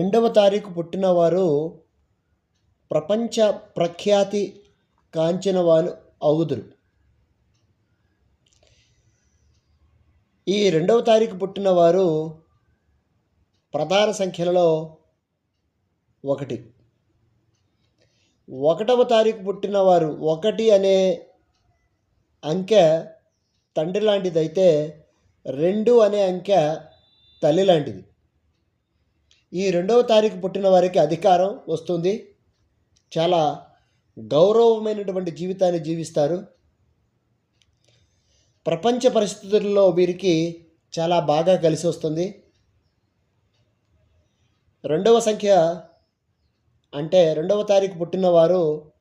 రెండవ తారీఖు పుట్టినవారు ప్రపంచ ప్రఖ్యాతి కాంచిన వారు అవుదురు ఈ రెండవ తారీఖు పుట్టినవారు ప్రధాన సంఖ్యలలో ఒకటి. ఒకటవ తారీఖు పుట్టినవారు ఒకటి అనే అంకె తండ్రి లాంటిదైతే రెండు అనే అంకె తల్లి లాంటిది. ఈ రెండవ తారీఖు పుట్టిన వారికి అధికారం వస్తుంది. చాలా గౌరవమైనటువంటి జీవితాన్ని జీవిస్తారు. ప్రపంచ పరిస్థితుల్లో వీరికి చాలా బాగా కలిసి వస్తుంది. రెండవ సంఖ్య అంటే రెండవ తారీఖు పుట్టినవారు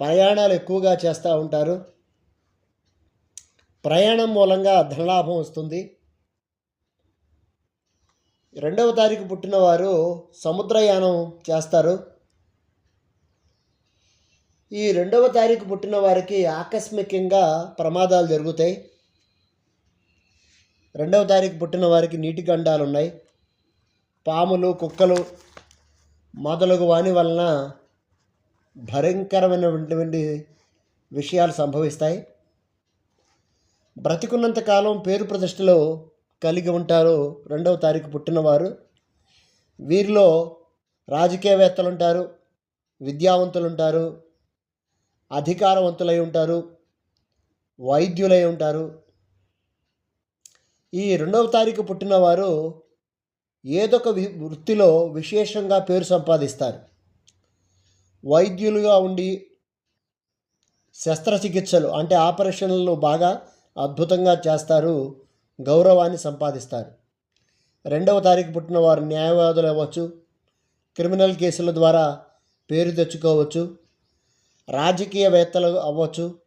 ప్రయాణాలు ఎక్కువగా చేస్తూ ఉంటారు. ప్రయాణం మూలంగా ధనలాభం వస్తుంది. రెండవ తారీఖు పుట్టినవారు సముద్రయానం చేస్తారు. ఈ రెండవ తారీఖు పుట్టిన వారికి ఆకస్మికంగా ప్రమాదాలు జరుగుతాయి. రెండవ తారీఖు పుట్టిన వారికి నీటి గండాలు ఉన్నాయి. పాములు కుక్కలు మొదలగు వాని వలన భయంకరమైనటువంటి విషయాలు సంభవిస్తాయి. బ్రతికున్నంత కాలం పేరు ప్రతిష్టలో కలిగి ఉంటారు. రెండవ తారీఖు పుట్టినవారు. వీరిలో రాజకీయవేత్తలు ఉంటారు విద్యావంతులు ఉంటారు అధికారవంతులై ఉంటారు. వైద్యులై ఉంటారు. ఈ రెండవ తారీఖు పుట్టినవారు ఏదొక వి- వృత్తిలో విశేషంగా పేరు సంపాదిస్తారు. వైద్యులుగా ఉండి శస్త్రచికిత్సలు అంటే ఆపరేషన్లు బాగా అద్భుతంగా చేస్తారు. గౌరవాన్ని సంపాదిస్తారు. రెండవ తారీఖు పుట్టిన వారు న్యాయవాదులు అవ్వచ్చు క్రిమినల్ కేసుల ద్వారా పేరు తెచ్చుకోవచ్చు రాజకీయవేత్తలు అవ్వచ్చు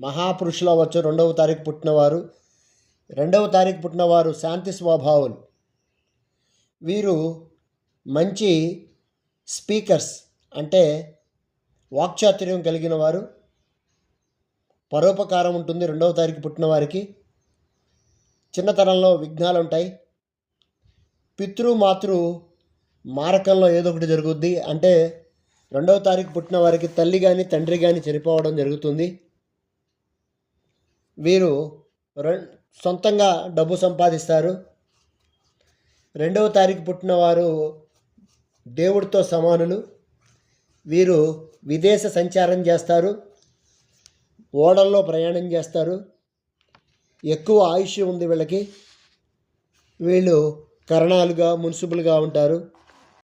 మహాపురుషులు అవ్వచ్చు. రెండవ తారీఖు పుట్టినవారు రెండవ తారీఖు పుట్టినవారు శాంతి స్వభావులు. వీరు మంచి స్పీకర్స్ అంటే వాక్చాతుర్యం కలిగిన వారు. పరోపకారం ఉంటుంది రెండవ తారీఖు పుట్టిన వారికి. చిన్నతనంలో విఘ్నాలు ఉంటాయి పితృ మాతృ మారకంలో ఏదో ఒకటి జరుగుద్ది. అంటే రెండవ తారీఖు పుట్టిన వారికి తల్లి కానీ తండ్రి కానీ చనిపోవడం జరుగుతుంది. వీరు సొంతంగా డబ్బు సంపాదిస్తారు. రెండవ తారీఖు పుట్టిన వారు దేవుడితో సమానులు. వీరు విదేశ సంచారం చేస్తారు. ఓడల్లో ప్రయాణం చేస్తారు. ఎక్కువ ఆయుష్ ఉంది వీళ్ళకి. వీళ్ళు కరణాలుగా మున్సిపల్గా ఉంటారు.